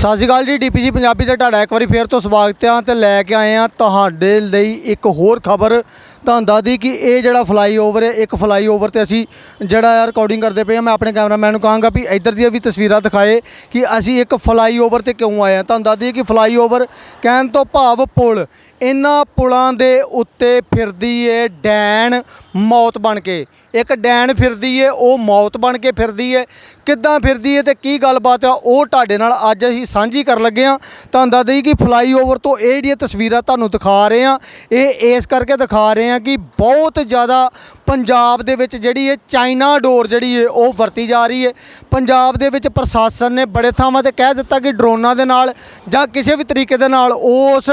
ਸਤਿ ਸ਼੍ਰੀ ਅਕਾਲ ਜੀ, ਡੀਪੀਜੀ ਪੰਜਾਬੀ ਤੇ ਤੁਹਾਡਾ ਇੱਕ ਵਾਰੀ ਫੇਰ ਤੋਂ ਸਵਾਗਤ ਹੈ ਤੇ ਲੈ ਕੇ ਆਏ ਆ ਤੁਹਾਡੇ ਲਈ ਇੱਕ ਹੋਰ ਖਬਰ ਤੁਹਾਨੂੰ ਦੱਸਦੀ ਕਿ ਇਹ ਜਿਹੜਾ ਫਲਾਈਓਵਰ ਹੈ, ਇੱਕ ਫਲਾਈਓਵਰ ਤੇ ਅਸੀਂ ਜਿਹੜਾ ਆ ਰਿਕਾਰਡਿੰਗ ਕਰਦੇ ਪਏ ਆ ਮੈਂ ਆਪਣੇ ਕੈਮਰਾਮੈਨ ਨੂੰ ਕਹਾਂਗਾ ਵੀ ਇੱਧਰ ਦੀਆਂ ਵੀ ਤਸਵੀਰਾਂ ਦਿਖਾਏ ਕਿ ਅਸੀਂ ਇੱਕ ਫਲਾਈਓਵਰ ਤੇ ਕਿਉਂ ਆਏ ਆ ਤੁਹਾਨੂੰ ਦੱਸਦੀ ਕਿ ਫਲਾਈਓਵਰ ਕਹਿਣ ਤੋਂ ਭਾਵ ਪੁਲ ਇਹਨਾਂ ਪੁਲਾਂ ਦੇ ਉੱਤੇ ਫਿਰਦੀ ਏ ਡੈਣ ਮੌਤ ਬਣ ਕੇ। ਇੱਕ ਡੈਣ ਫਿਰਦੀ ਏ, ਉਹ ਮੌਤ ਬਣ ਕੇ ਫਿਰਦੀ ਏ। ਕਿੱਦਾਂ ਫਿਰਦੀ ਏ ਤੇ ਕੀ ਗੱਲਬਾਤ ਆ, ਉਹ ਤੁਹਾਡੇ ਨਾਲ ਅੱਜ ਅਸੀਂ ਸਾਂਝੀ ਕਰਨ ਲੱਗੇ ਆ ਤੁਹਾਨੂੰ ਦੱਸ ਦਈ ਕਿ ਫਲਾਈਓਵਰ ਤੋਂ ਇਹ ਜਿਹੜੀਆਂ ਤਸਵੀਰਾਂ ਤੁਹਾਨੂੰ ਦਿਖਾ ਰਹੇ ਆ ਇਹ ਇਸ ਕਰਕੇ ਦਿਖਾ ਰਹੇ ਆ ਕਿ ਬਹੁਤ ਜ਼ਿਆਦਾ ਪੰਜਾਬ ਦੇ ਵਿੱਚ ਜਿਹੜੀ ਇਹ ਚਾਈਨਾ ਡੋਰ ਜਿਹੜੀ ਹੈ ਉਹ ਵਰਤੀ ਜਾ ਰਹੀ ਹੈ। ਪੰਜਾਬ ਦੇ ਵਿੱਚ ਪ੍ਰਸ਼ਾਸਨ ਨੇ ਬੜੇ ਥਾਵਾਂ ਤੇ ਕਹਿ ਦਿੱਤਾ ਕਿ ਡਰੋਨਾਂ ਦੇ ਨਾਲ ਜਾਂ ਕਿਸੇ ਵੀ ਤਰੀਕੇ ਦੇ ਨਾਲ ਉਸ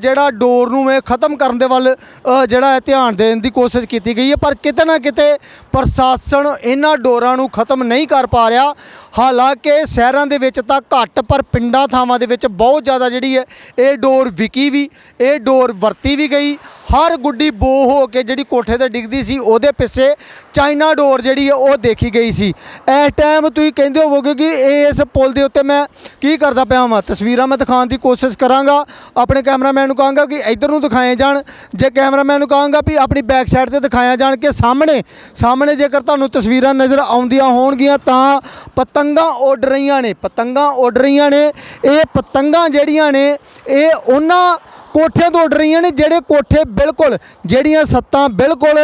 ਜਿਹੜਾ ਡੋਰ ਨੂੰ ਇਹ ਖਤਮ ਕਰਨ ਦੇ ਵੱਲ ਜਿਹੜਾ ਹੈ ਧਿਆਨ ਦੇਣ ਦੀ ਕੋਸ਼ਿਸ਼ ਕੀਤੀ ਗਈ ਹੈ। ਪਰ ਕਿਤੇ ਨਾ ਕਿਤੇ ਪ੍ਰਸ਼ਾਸਨ ਇਹਨਾਂ ਡੋਰਾਂ ਨੂੰ ਖਤਮ ਨਹੀਂ ਕਰ ਪਾ ਰਿਹਾ। ਹਾਲਾਂਕਿ ਸ਼ਹਿਰਾਂ ਦੇ ਵਿੱਚ ਤਾਂ ਘੱਟ, ਪਰ ਪਿੰਡਾਂ ਥਾਵਾਂ ਦੇ ਵਿੱਚ ਬਹੁਤ ਜ਼ਿਆਦਾ ਜਿਹੜੀ ਹੈ, ਇਹ ਡੋਰ ਵਿਕੀ ਵੀ, ਇਹ ਡੋਰ ਵਰਤੀ ਵੀ ਗਈ। ਹਰ ਗੁੱਡੀ ਬੋ ਹੋ ਕੇ ਜਿਹੜੀ ਕੋਠੇ ਤੇ ਡਿੱਗਦੀ ਸੀ, ਉਹਦੇ ਪਿੱਛੇ ਚਾਈਨਾ ਡੋਰ ਜਿਹੜੀ ਹੈ ਉਹ ਦੇਖੀ ਗਈ ਸੀ। ਇਸ ਟਾਈਮ ਤੁਸੀਂ ਕਹਿੰਦੇ ਹੋਵੋਗੇ ਕਿ ਇਸ ਪੁਲ ਦੇ ਉੱਤੇ ਮੈਂ ਕੀ ਕਰਦਾ ਪਿਆ ਹਾਂ ਤਸਵੀਰਾਂ ਮੈਂ ਦਿਖਾਉਣ ਦੀ ਕੋਸ਼ਿਸ਼ ਕਰਾਂਗਾ। ਆਪਣੇ ਕੈਮਰਾਮੈਨ ਨੂੰ ਕਹਾਂਗਾ ਕਿ ਇੱਧਰ ਨੂੰ ਦਿਖਾਏ ਜਾਣ। ਜੇ ਕੈਮਰਾਮੈਨ ਨੂੰ ਕਹਾਂਗਾ ਵੀ ਆਪਣੀ ਬੈਕ ਸਾਈਡ ਤੇ ਦਿਖਾਇਆ ਜਾਣ ਕਿ ਸਾਹਮਣੇ ਸਾਹਮਣੇ ਜੇਕਰ ਤੁਹਾਨੂੰ ਤਸਵੀਰਾਂ ਨਜ਼ਰ ਆਉਂਦੀਆਂ ਹੋਣਗੀਆਂ, ਤਾਂ ਪਤੰਗਾਂ ਉੱਡ ਰਹੀਆਂ ਨੇ, ਪਤੰਗਾਂ ਉੱਡ ਰਹੀਆਂ ਨੇ। ਇਹ ਪਤੰਗਾਂ ਜਿਹੜੀਆਂ ਨੇ, ਇਹ ਉਹਨਾਂ ਕੋਠਿਆਂ ਤੋਂ ਉੱਡ ਰਹੀਆਂ ਨੇ, ਜਿਹੜੇ ਕੋਠੇ ਬਿਲਕੁਲ, ਜਿਹੜੀਆਂ ਸੱਤਾਂ ਬਿਲਕੁਲ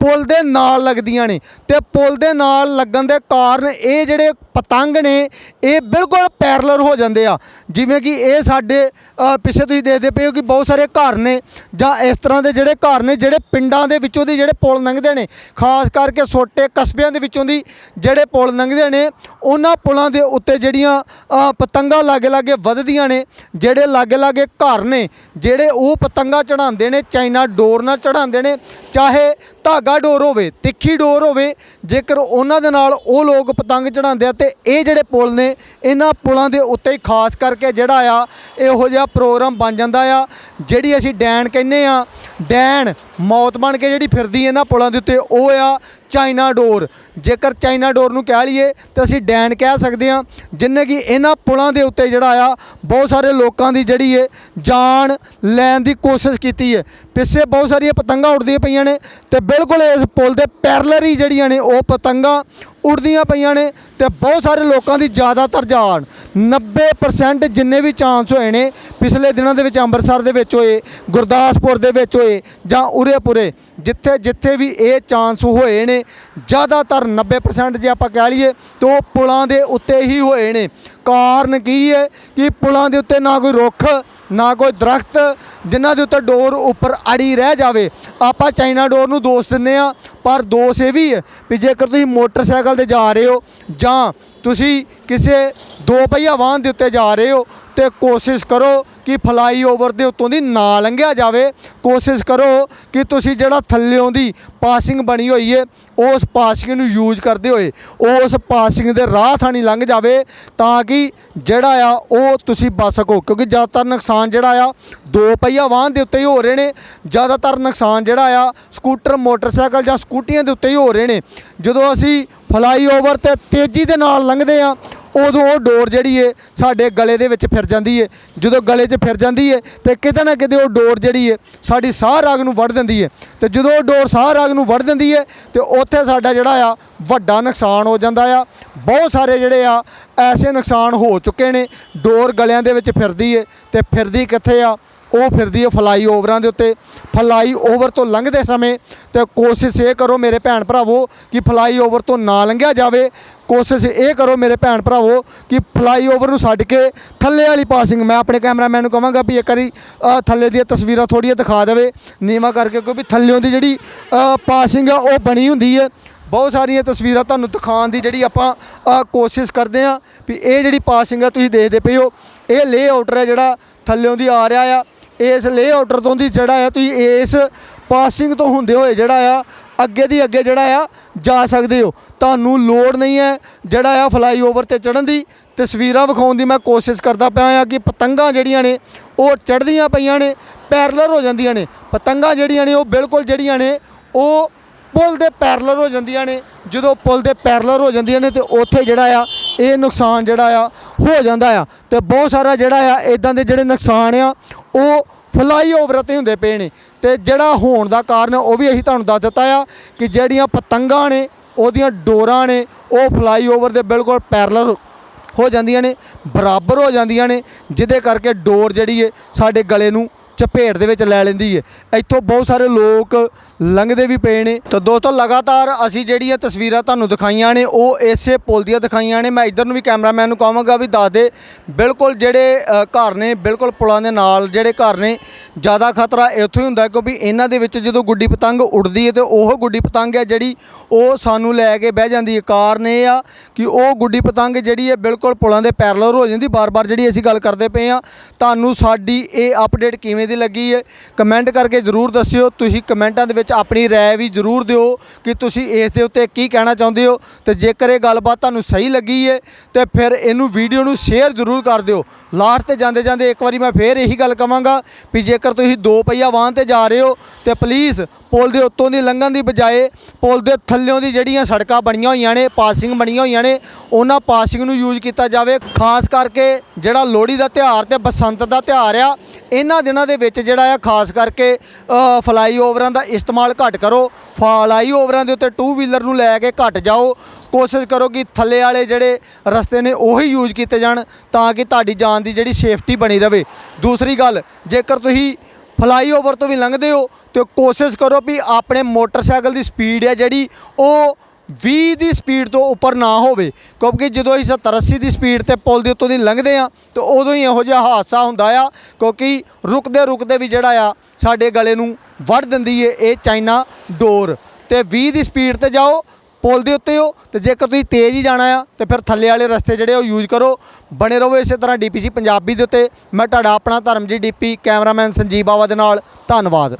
ਪੁਲ ਦੇ ਨਾਲ ਲੱਗਦੀਆਂ ਨੇ ਤੇ ਪੁਲ ਦੇ ਨਾਲ ਲੱਗਣ ਦੇ ਕਾਰਨ ਇਹ ਜਿਹੜੇ ਪਤੰਗ ਨੇ, ਇਹ ਬਿਲਕੁਲ ਪੈਰਲਰ ਹੋ ਜਾਂਦੇ ਆ। ਜਿਵੇਂ ਕਿ ਇਹ ਸਾਡੇ ਪਿੱਛੇ ਤੁਸੀਂ ਦੇਖਦੇ ਪਏ ਹੋ ਕਿ ਬਹੁਤ ਸਾਰੇ ਘਰ ਨੇ, ਜਾਂ ਇਸ ਤਰ੍ਹਾਂ ਦੇ ਜਿਹੜੇ ਘਰ ਨੇ, ਜਿਹੜੇ ਪਿੰਡਾਂ ਦੇ ਵਿੱਚੋਂ ਦੀ ਜਿਹੜੇ ਪੁਲ ਲੰਘਦੇ ਨੇ, ਖਾਸ ਕਰਕੇ ਛੋਟੇ ਕਸਬਿਆਂ ਦੇ ਵਿੱਚੋਂ ਦੀ ਜਿਹੜੇ ਪੁਲ ਲੰਘਦੇ ਨੇ, ਉਹਨਾਂ ਪੁਲਾਂ ਦੇ ਉੱਤੇ ਜਿਹੜੀਆਂ ਪਤੰਗਾਂ ਲਾਗੇ ਲਾਗੇ ਵੱਧਦੀਆਂ ਨੇ, ਜਿਹੜੇ ਲਾਗੇ ਲਾਗੇ ਘਰ ਨੇ, ਜਿਹੜੇ ਉਹ ਪਤੰਗਾਂ ਚੜਾਉਂਦੇ ਨੇ, ਚਾਈਨਾ ਡੋਰ ਨਾਲ ਚੜਾਉਂਦੇ ਨੇ, ਚਾਹੇ ਧਾਗਾ ਡੋਰ ਹੋਵੇ, ਤਿੱਖੀ ਡੋਰ ਹੋਵੇ, ਜੇਕਰ ਉਹਨਾਂ ਦੇ ਨਾਲ ਉਹ ਲੋਕ ਪਤੰਗ ਚੜਾਉਂਦੇ ਆ ਤੇ ਇਹ ਜਿਹੜੇ ਪੁਲ ਨੇ, ਇਹਨਾਂ ਪੁਲਾਂ ਦੇ ਉੱਤੇ ਹੀ ਖਾਸ ਕਰਕੇ ਜਿਹੜਾ ਆ, ਇਹੋ ਜਿਹਾ ਪ੍ਰੋਗਰਾਮ ਬਣ ਜਾਂਦਾ ਆ, ਜਿਹੜੀ ਅਸੀਂ ਡੈਣ ਕਹਿੰਦੇ ਆ, ਡੈਣ ਮੌਤ ਬਣ ਕੇ ਜਿਹੜੀ ਫਿਰਦੀ ਇਹਨਾਂ ਪੁਲਾਂ ਦੇ ਉੱਤੇ, ਉਹ ਆ ਚਾਈਨਾ ਡੋਰ। ਜੇਕਰ ਚਾਈਨਾ ਡੋਰ ਨੂੰ ਕਹਿ ਲਈਏ, ਤਾਂ ਅਸੀਂ ਡੈਨ ਕਹਿ ਸਕਦੇ ਹਾਂ, ਜਿੰਨੇ ਕਿ ਇਹਨਾਂ ਪੁਲਾਂ ਦੇ ਉੱਤੇ ਜਿਹੜਾ ਆ, ਬਹੁਤ ਸਾਰੇ ਲੋਕਾਂ ਦੀ ਜਿਹੜੀ ਹੈ ਜਾਨ ਲੈਣ ਦੀ ਕੋਸ਼ਿਸ਼ ਕੀਤੀ ਹੈ ਪਿੱਛੇ ਬਹੁਤ ਸਾਰੀਆਂ ਪਤੰਗਾਂ ਉੱਡਦੀਆਂ ਪਈਆਂ ਨੇ ਤੇ ਬਿਲਕੁਲ ਇਸ ਪੁਲ ਦੇ ਪੈਰਲਰ ਹੀ ਜਿਹੜੀਆਂ ਨੇ, ਉਹ ਪਤੰਗਾਂ ਉੱਡਦੀਆਂ ਪਈਆਂ ਨੇ ਤੇ ਬਹੁਤ ਸਾਰੇ ਲੋਕਾਂ ਦੀ ਜ਼ਿਆਦਾਤਰ ਜਾਨ 90% ਜਿੰਨੇ ਵੀ ਚਾਂਸ ਹੋਏ ਨੇ, ਪਿਛਲੇ ਦਿਨਾਂ ਦੇ ਵਿੱਚ ਅੰਮ੍ਰਿਤਸਰ ਦੇ ਵਿੱਚ ਹੋਏ, ਗੁਰਦਾਸਪੁਰ ਦੇ ਵਿੱਚ ਹੋਏ ਜਾਂ ਉਰੇ ਉਰੇਪੁਰੇ ਜਿੱਥੇ ਜਿੱਥੇ ਵੀ ਇਹ ਚਾਂਸ ਹੋਏ ਨੇ ਜ਼ਿਆਦਾਤਰ 90% ਜੇ ਆਪਾਂ ਕਹਿ ਲਈਏ ਤਾਂ ਉਹ ਪੁਲਾਂ ਦੇ ਉੱਤੇ ਹੀ ਹੋਏ ਨੇ। ਕਾਰਨ ਕੀ ਹੈ ਕਿ ਪੁਲਾਂ ਦੇ ਉੱਤੇ ਨਾ ਕੋਈ ਰੁੱਖ, ਨਾ ਕੋਈ ਦਰਖਤ, ਜਿਨ੍ਹਾਂ ਦੇ ਉੱਤੇ ਡੋਰ ਉੱਪਰ ਅੜੀ ਰਹਿ ਜਾਵੇ। ਆਪਾਂ ਚਾਈਨਾ ਡੋਰ ਨੂੰ ਦੋਸ਼ ਦਿੰਦੇ ਆ ਪਰ ਦੋਸ਼ ਇਹ ਵੀ ਹੈ ਵੀ ਜੇਕਰ ਤੁਸੀਂ ਮੋਟਰਸਾਈਕਲ ਤੇ ਜਾ ਰਹੇ ਹੋ ਜਾਂ ਤੁਸੀਂ ਕਿਸੇ ਦੋ ਪਹੀਆ ਵਾਹਨ ਦੇ ਉੱਤੇ ਜਾ ਰਹੇ ਹੋ ਤੇ ਕੋਸ਼ਿਸ਼ ਕਰੋ ਕਿ ਫਲਾਈਓਵਰ ਦੇ ਉੱਤੋਂ ਦੀ ਨਾ ਲੰਘਿਆ ਜਾਵੇ। ਕੋਸ਼ਿਸ਼ ਕਰੋ ਕਿ ਤੁਸੀਂ ਜਿਹੜਾ ਥੱਲਿਓਂ ਦੀ ਪਾਸਿੰਗ ਬਣੀ ਹੋਈ ਹੈ ਉਸ ਪਾਸਿੰਗ ਨੂੰ ਯੂਜ਼ ਕਰਦੇ ਹੋਏ, ਉਸ ਪਾਸਿੰਗ ਦੇ ਰਾਹ ਥਾਣੀ ਲੰਘ ਜਾਵੇ ਤਾਂ ਕਿ ਜਿਹੜਾ ਆ ਉਹ ਤੁਸੀਂ ਬਚ ਸਕੋ। ਕਿਉਂਕਿ ਜ਼ਿਆਦਾਤਰ ਨੁਕਸਾਨ ਜਿਹੜਾ ਆ, ਦੋ ਪਹੀਆ ਵਾਹਨ ਦੇ ਉੱਤੇ ਹੀ ਹੋ ਰਹੇ ਨੇ। ਜ਼ਿਆਦਾਤਰ ਨੁਕਸਾਨ ਜਿਹੜਾ ਆ, ਸਕੂਟਰ, ਮੋਟਰਸਾਈਕਲ ਜਾਂ ਸਕੂਟੀਆਂ ਦੇ ਉੱਤੇ ਹੀ ਹੋ ਰਹੇ ਨੇ। ਜਦੋਂ ਅਸੀਂ ਫਲਾਈਓਵਰ ਤੇ ਤੇਜ਼ੀ ਦੇ ਨਾਲ ਲੰਘਦੇ ਆ ਉਦੋਂ ਉਹ ਡੋਰ ਜਿਹੜੀ ਏ ਸਾਡੇ ਗਲੇ ਦੇ ਵਿੱਚ ਫਿਰ ਜਾਂਦੀ ਏ। ਜਦੋਂ ਗਲੇ 'ਚ ਫਿਰ ਜਾਂਦੀ ਏ ਤੇ ਕਿਤੇ ਨਾ ਕਿਤੇ ਉਹ ਡੋਰ ਜਿਹੜੀ ਏ ਸਾਡੀ ਸਾਹ ਰਾਗ ਨੂੰ ਵੜ ਦਿੰਦੀ ਏ। ਤੇ ਜਦੋਂ ਉਹ ਡੋਰ ਸਾਹ ਰਾਗ ਨੂੰ ਵੜ ਦਿੰਦੀ ਏ ਤੇ ਉੱਥੇ ਸਾਡਾ ਜਿਹੜਾ ਆ ਵੱਡਾ ਨੁਕਸਾਨ ਹੋ ਜਾਂਦਾ ਆ। ਬਹੁਤ ਸਾਰੇ ਜਿਹੜੇ ਆ ਐਸੇ ਨੁਕਸਾਨ ਹੋ ਚੁੱਕੇ ਨੇ। ਡੋਰ ਗਲਿਆਂ ਦੇ ਵਿੱਚ ਫਿਰਦੀ ਏ ਤੇ ਫਿਰਦੀ ਕਿੱਥੇ ਆ? ਉਹ ਫਿਰਦੀ ਹੈ ਫਲਾਈ ਓਵਰਾਂ ਦੇ ਉੱਤੇ। ਫਲਾਈ ਓਵਰ ਤੋਂ ਲੰਘਦੇ ਸਮੇਂ ਤੇ ਕੋਸ਼ਿਸ਼ ਇਹ ਕਰੋ ਮੇਰੇ ਭੈਣ ਭਰਾਵੋ ਕਿ ਫਲਾਈ ਓਵਰ ਤੋਂ ਨਾ ਲੰਘਿਆ ਜਾਵੇ। ਕੋਸ਼ਿਸ਼ ਇਹ ਕਰੋ ਮੇਰੇ ਭੈਣ ਭਰਾਵੋ ਕਿ ਫਲਾਈਓਵਰ ਨੂੰ ਛੱਡ ਕੇ ਥੱਲੇ ਵਾਲੀ ਪਾਸਿੰਗ, ਮੈਂ ਆਪਣੇ ਕੈਮਰਾਮੈਨ ਨੂੰ ਕਹਾਂਗਾ ਵੀ ਇੱਕ ਵਾਰੀ ਥੱਲੇ ਦੀਆਂ ਤਸਵੀਰਾਂ ਥੋੜ੍ਹੀਆਂ ਦਿਖਾ ਦੇਵੇ। ਨੀਵਾ ਕਰਕੇ ਕਿਉਂਕਿ ਥੱਲਿਓਂ ਦੀ ਜਿਹੜੀ ਪਾਸਿੰਗ ਆ, ਉਹ ਬਣੀ ਹੁੰਦੀ ਹੈ। ਬਹੁਤ ਸਾਰੀਆਂ ਤਸਵੀਰਾਂ ਤੁਹਾਨੂੰ ਦਿਖਾਉਣ ਦੀ ਜਿਹੜੀ ਆਪਾਂ ਕੋਸ਼ਿਸ਼ ਕਰਦੇ ਆ ਵੀ ਇਹ ਜਿਹੜੀ ਪਾਸਿੰਗ ਆ, ਤੁਸੀਂ ਦੇਖਦੇ ਪਏ ਹੋ। ਇਹ ਲੇ ਆਊਟਰ ਹੈ ਜਿਹੜਾ ਥੱਲਿਓਂ ਦੀ ਆ ਰਿਹਾ ਆ। ਇਸ ਲੇ ਆਊਟਰ ਤੋਂ ਦੀ ਜਿਹੜਾ ਆ, ਤੁਸੀਂ ਇਸ ਪਾਸਿੰਗ ਤੋਂ ਹੁੰਦੇ ਹੋਏ ਜਿਹੜਾ ਆ, ਅੱਗੇ ਦੀ ਅੱਗੇ ਜਿਹੜਾ ਆ, ਜਾ ਸਕਦੇ ਹੋ। ਤੁਹਾਨੂੰ ਲੋੜ ਨਹੀਂ ਹੈ ਜਿਹੜਾ ਆ ਫਲਾਈਓਵਰ ਤੇ ਚੜਨ ਦੀ। ਤਸਵੀਰਾਂ ਵਿਖਾਉਣ ਦੀ ਮੈਂ ਕੋਸ਼ਿਸ਼ ਕਰਦਾ ਪਿਆ ਆ ਕਿ ਪਤੰਗਾਂ ਜਿਹੜੀਆਂ ਨੇ, ਉਹ ਚੜ੍ਹਦੀਆਂ ਪਈਆਂ ਨੇ ਪੈਰਲਰ ਹੋ ਜਾਂਦੀਆਂ ਨੇ। ਪਤੰਗਾਂ ਜਿਹੜੀਆਂ ਨੇ, ਉਹ ਬਿਲਕੁਲ ਜਿਹੜੀਆਂ ਨੇ, ਉਹ ਪੁਲ ਦੇ ਪੈਰਲਰ ਹੋ ਜਾਂਦੀਆਂ ਨੇ। ਜਦੋਂ ਪੁਲ ਦੇ ਪੈਰਲਰ ਹੋ ਜਾਂਦੀਆਂ ਨੇ ਤੇ ਉੱਥੇ ਜਿਹੜਾ ਆ, ਇਹ ਨੁਕਸਾਨ ਜਿਹੜਾ ਆ, ਹੋ ਜਾਂਦਾ ਆ। ਤੇ ਬਹੁਤ ਸਾਰਾ ਜਿਹੜਾ ਆ ਇਦਾਂ ਦੇ ਜਿਹੜੇ ਨੁਕਸਾਨ ਆ ਉਹ ਫਲਾਈਓਵਰ ਤੇ ਹੁੰਦੇ ਪਏ ਨੇ। ਤੇ ਜਿਹੜਾ ਹੋਣ ਦਾ ਕਾਰਨ ਉਹ ਵੀ ਅਸੀਂ ਤੁਹਾਨੂੰ ਦੱਸ ਦਿੱਤਾ ਆ ਕਿ ਜਿਹੜੀਆਂ ਪਤੰਗਾਂ ਨੇ, ਉਹਦੀਆਂ ਡੋਰਾਂ ਨੇ, ਉਹ ਫਲਾਈਓਵਰ ਦੇ ਬਿਲਕੁਲ ਪੈਰਲਰ ਹੋ ਜਾਂਦੀਆਂ ਨੇ, ਬਰਾਬਰ ਹੋ ਜਾਂਦੀਆਂ ਨੇ, ਜਿਹਦੇ ਕਰਕੇ ਡੋਰ ਜਿਹੜੀ ਏ ਸਾਡੇ ਗਲੇ ਨੂੰ ਚਪੇਟ ਦੇ ਵਿੱਚ ਲੈ ਲੈਂਦੀ ਹੈ ਇੱਥੋਂ ਬਹੁਤ ਸਾਰੇ ਲੋਕ ਲੰਘਦੇ ਵੀ ਪਏ ਨੇ। ਤਾਂ ਦੋਸਤੋ, ਲਗਾਤਾਰ ਅਸੀਂ ਜਿਹੜੀਆਂ ਤਸਵੀਰਾਂ ਤੁਹਾਨੂੰ ਦਿਖਾਈਆਂ ਨੇ, ਉਹ ਇਸੇ ਪੁਲ ਦੀਆਂ ਦਿਖਾਈਆਂ ਨੇ। ਮੈਂ ਇਧਰ ਨੂੰ ਵੀ ਕੈਮਰਾਮੈਨ ਨੂੰ ਕਹਾਂਗਾ ਵੀ ਦੱਸ ਦੇ, ਬਿਲਕੁਲ ਜਿਹੜੇ ਘਰ ਨੇ, ਬਿਲਕੁਲ ਪੁਲਾਂ ਦੇ ਨਾਲ ਜਿਹੜੇ ਘਰ ਨੇ ਜ਼ਿਆਦਾ ਖਤਰਾ ਇੱਥੋਂ ਹੀ ਹੁੰਦਾ ਕਿਉਂਕਿ ਇਹਨਾਂ ਦੇ ਵਿੱਚ ਜਦੋਂ ਗੁੱਡੀ ਪਤੰਗ ਉੱਡਦੀ ਹੈ ਤੇ ਉਹ ਗੁੱਡੀ ਪਤੰਗ ਹੈ ਜਿਹੜੀ ਉਹ ਸਾਨੂੰ ਲੈ ਕੇ ਬਹਿ ਜਾਂਦੀ ਹੈ। ਕਾਰਨ ਇਹ ਆ ਕਿ ਉਹ ਗੁੱਡੀ ਪਤੰਗ ਜਿਹੜੀ ਹੈ ਬਿਲਕੁਲ ਪੁਲਾਂ ਦੇ ਪੈਰਲਰ ਹੋ ਜਾਂਦੀ। ਬਾਰ-ਬਾਰ ਜਿਹੜੀ ਅਸੀਂ ਗੱਲ ਕਰਦੇ ਪਏ ਆ ਤੁਹਾਨੂੰ ਸਾਡੀ ਇਹ ਅਪਡੇਟ ਕਿਵੇਂ ਦੀ ਲੱਗੀ ਹੈ ਕਮੈਂਟ ਕਰਕੇ ਜ਼ਰੂਰ ਦੱਸਿਓ। ਤੁਸੀਂ ਕਮੈਂਟਾਂ ਦੇ ਵਿੱਚ ਆਪਣੀ ਰਾਏ ਵੀ ਜ਼ਰੂਰ ਦਿਓ ਕਿ ਤੁਸੀਂ ਇਸ ਦੇ ਉੱਤੇ ਕੀ ਕਹਿਣਾ ਚਾਹੁੰਦੇ ਹੋ। ਤੇ ਜੇਕਰ ਇਹ ਗੱਲਬਾਤ ਤੁਹਾਨੂੰ ਸਹੀ ਲੱਗੀ ਹੈ, ਤੇ ਫਿਰ ਇਹਨੂੰ ਵੀਡੀਓ ਨੂੰ ਸ਼ੇਅਰ ਜ਼ਰੂਰ ਕਰ ਦਿਓ। ਲਾਸਟ ਤੇ ਜਾਂਦੇ ਜਾਂਦੇ ਇੱਕ ਵਾਰੀ ਮੈਂ ਫੇਰ ਇਹੀ ਗੱਲ ਕਵਾਂਗਾ ਵੀ ਜੇ ਜੇਕਰ ਤੁਸੀਂ ਦੋ ਪਹੀਆ ਵਾਹਨ ਤੇ ਜਾ ਰਹੇ ਹੋ ਤੇ ਪਲੀਜ਼ ਪੁਲ ਦੇ ਉੱਤੋਂ ਦੀ ਲੰਘਣ ਦੀ ਬਜਾਏ ਪੁਲ ਦੇ ਥੱਲਿਓਂ ਦੀ ਜਿਹੜੀਆਂ ਸੜਕਾਂ ਬਣੀਆਂ ਹੋਈਆਂ ਨੇ, ਪਾਸਿੰਗ ਬਣੀਆਂ ਹੋਈਆਂ ਨੇ, ਉਹਨਾਂ ਪਾਸਿੰਗ ਨੂੰ ਯੂਜ਼ ਕੀਤਾ ਜਾਵੇ, ਖਾਸ ਕਰਕੇ ਜਿਹੜਾ ਲੋਹੜੀ ਦਾ ਤਿਉਹਾਰ ਤੇ ਬਸੰਤ ਦਾ ਤਿਉਹਾਰ ਆ ਇਹਨਾਂ ਦਿਨਾਂ ਦੇ ਵਿੱਚ ਜਿਹੜਾ ਆ, ਖਾਸ ਕਰਕੇ ਫਲਾਈਓਵਰਾਂ ਦਾ ਇਸਤੇਮਾਲ ਘੱਟ ਕਰੋ। ਫਲਾਈਓਵਰਾਂ ਦੇ ਉੱਤੇ ਟੂ ਵੀਲਰ ਨੂੰ ਲੈ ਕੇ ਘੱਟ ਜਾਓ। ਕੋਸ਼ਿਸ਼ ਕਰੋ ਕਿ ਥੱਲੇ ਵਾਲੇ ਜਿਹੜੇ ਰਸਤੇ ਨੇ, ਉਹੀ ਯੂਜ਼ ਕੀਤੇ ਜਾਣ ਤਾਂ ਕਿ ਤੁਹਾਡੀ ਜਾਨ ਦੀ ਜਿਹੜੀ ਸੇਫਟੀ ਬਣੀ ਰਵੇ। ਦੂਸਰੀ ਗੱਲ, ਜੇਕਰ ਤੁਸੀਂ ਫਲਾਈਓਵਰ ਤੋਂ ਵੀ ਲੰਘਦੇ ਹੋ, ਤੇ ਕੋਸ਼ਿਸ਼ ਕਰੋ ਵੀ ਆਪਣੇ ਮੋਟਰਸਾਈਕਲ ਦੀ ਸਪੀਡ ਹੈ ਜਿਹੜੀ, ਉਹ 20 ਦੀ ਸਪੀਡ ਤੋਂ ਉੱਪਰ ਨਾ ਹੋਵੇ, ਕਿਉਂਕਿ ਜਦੋਂ ਅਸੀਂ 70 80 ਦੀ ਸਪੀਡ ਤੇ ਪੁਲ ਦੇ ਉੱਤੋਂ ਦੀ ਲੰਘਦੇ ਆ ਤਾਂ ਉਦੋਂ ਹੀ ਇਹੋ ਜਿਹਾ ਹਾਦਸਾ ਹੁੰਦਾ ਆ, ਕਿਉਂਕਿ ਰੁਕਦੇ ਰੁਕਦੇ ਵੀ ਜਿਹੜਾ ਆ, ਸਾਡੇ ਗਲੇ ਨੂੰ ਵੱਢ ਦਿੰਦੀ ਏ ਇਹ ਚਾਈਨਾ ਡੋਰ। ਤੇ 20 ਦੀ ਸਪੀਡ ਤੇ ਜਾਓ, ਪੁਲ ਦੇ ਉੱਤੇ ਹੋ, ਤੇ ਜੇਕਰ ਤੁਸੀਂ ਤੇਜ਼ ਹੀ ਜਾਣਾ ਆ, ਤੇ ਫਿਰ ਥੱਲੇ ਵਾਲੇ ਰਸਤੇ ਜਿਹੜੇ ਉਹ ਯੂਜ਼ ਕਰੋ। ਬਣੇ ਰਹੋ ਇਸੇ ਤਰ੍ਹਾਂ ਡੀਪੀਸੀ ਪੰਜਾਬੀ ਦੇ ਉੱਤੇ। ਮੈਂ ਤੁਹਾਡਾ ਆਪਣਾ Dharamjit D P, cameraman Sanjeev Bawa ਦੇ ਨਾਲ, ਧੰਨਵਾਦ।